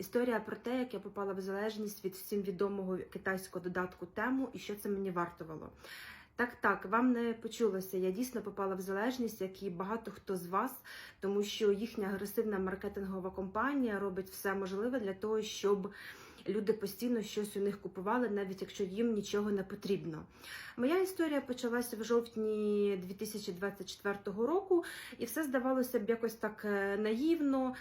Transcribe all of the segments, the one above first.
Історія про те, як я попала в залежність від всім відомого китайського додатку тему і що це мені вартувало. Так, так, вам не почулося. Я дійсно попала в залежність, як і багато хто з вас, тому що їхня агресивна маркетингова компанія робить все можливе для того, щоб люди постійно щось у них купували, навіть якщо їм нічого не потрібно. Моя історія почалася в жовтні 2024 року, і все здавалося б якось так е, наївно,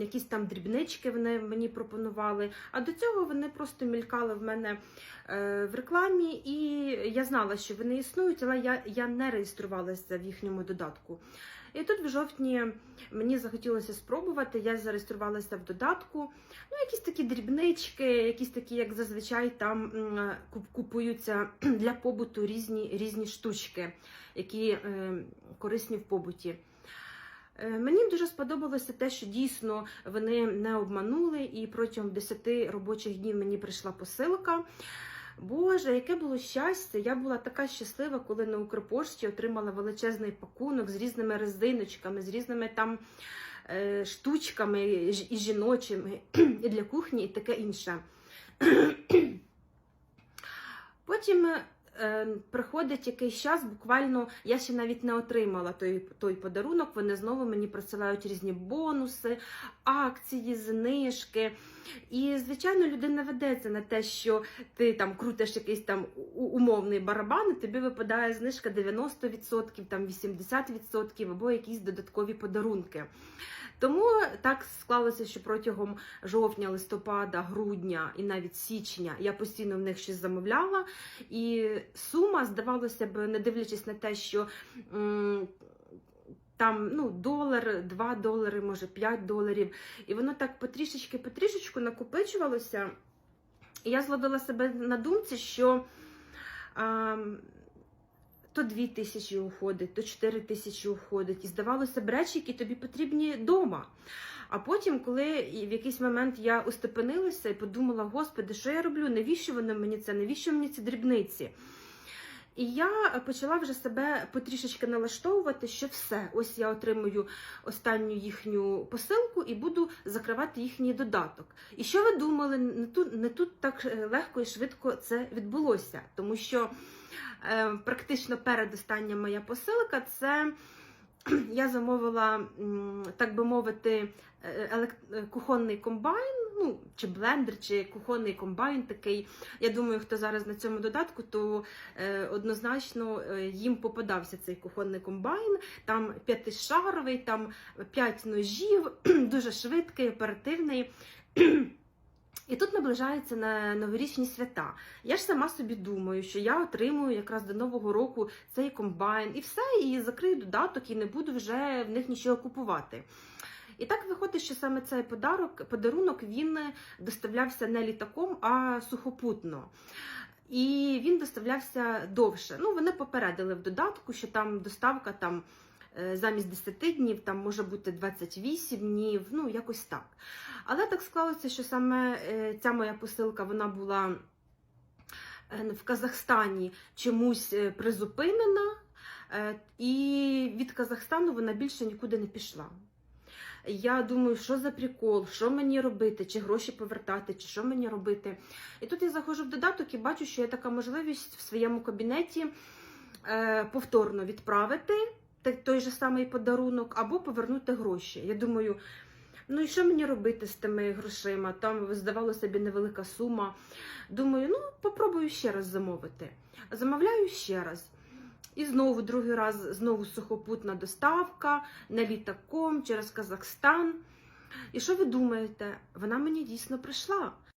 якісь там дрібнички вони мені пропонували. А до цього вони просто мількали в мене е, в рекламі, і я знала, що вони існують, але я, я не реєструвалася в їхньому додатку. І тут в жовтні мені захотілося спробувати. Я зареєструвалася в додатку. Ну, якісь такі дрібнички, якісь такі, як зазвичай, там купуються для побуту різні, різні штучки, які е, корисні в побуті. Е, Мені дуже сподобалося те, що дійсно вони не обманули, і протягом 10 робочих днів мені прийшла посилка. Боже, яке було щастя! Я була така щаслива, коли на Укрпошті отримала величезний пакунок з різними резиночками, з різними там е, штучками і жіночими, і для кухні, і таке інше. Потім е, приходить якийсь час, буквально я ще навіть не отримала той, той подарунок. Вони знову мені присилають різні бонуси, акції, знижки. І, звичайно, людина ведеться на те, що ти там крутиш якийсь там умовний барабан, і тобі випадає знижка 90%, там 80% або якісь додаткові подарунки. Тому так склалося, що протягом жовтня, листопада, грудня і навіть січня я постійно в них щось замовляла. І сума, здавалося б, не дивлячись на те, що там ну, долар, 2 долари, може 5 доларів. І воно так потрішечки, потрішечку накопичувалося. І я зловила себе на думці, що а, то 2 тисячі уходить, то 4 тисячі уходить. І здавалося б, речі, які тобі потрібні вдома. А потім, коли в якийсь момент я устепенилася і подумала, господи, що я роблю? Навіщо воно мені це? Навіщо мені ці дрібниці? І я почала вже себе потрішечки налаштовувати, що все, ось я отримую останню їхню посилку і буду закривати їхній додаток. І що ви думали, не тут, не тут так е, легко і швидко це відбулося, тому що е, практично передостання моя посилка це я замовила, так би мовити, е, е, кухонний комбайн, ну, чи блендер, чи кухонний комбайн такий. Я думаю, хто зараз на цьому додатку, то е, однозначно е, їм попадався цей кухонний комбайн. Там п'ятишаровий, там п'ять ножів, дуже швидкий, оперативний. І тут наближаються на новорічні свята. Я ж сама собі думаю, що я отримую якраз до Нового року цей комбайн і все, і закрию додаток, і не буду вже в них нічого купувати. І так виходить, що саме цей подарок, подарунок він доставлявся не літаком, а сухопутно. І він доставлявся довше. Ну, вони попередили в додатку, що там доставка там е, замість 10 днів, там може бути 28 днів, ну якось так. Але так склалося, що саме е, ця моя посилка вона була е, в Казахстані чомусь е, призупинена, е, і від Казахстану вона більше нікуди не пішла. Я думаю, що за прикол, що мені робити, чи гроші повертати, чи що мені робити. І тут я заходжу в додаток і бачу, що є така можливість в своєму кабінеті е, повторно відправити той же самий подарунок або повернути гроші. Я думаю, ну і що мені робити з тими грошима? Там здавалося собі невелика сума. Думаю, ну попробую ще раз замовити. Замовляю ще раз. І знову другий раз знову сухопутна доставка не літаком через Казахстан. І що ви думаєте? Вона мені дійсно прийшла.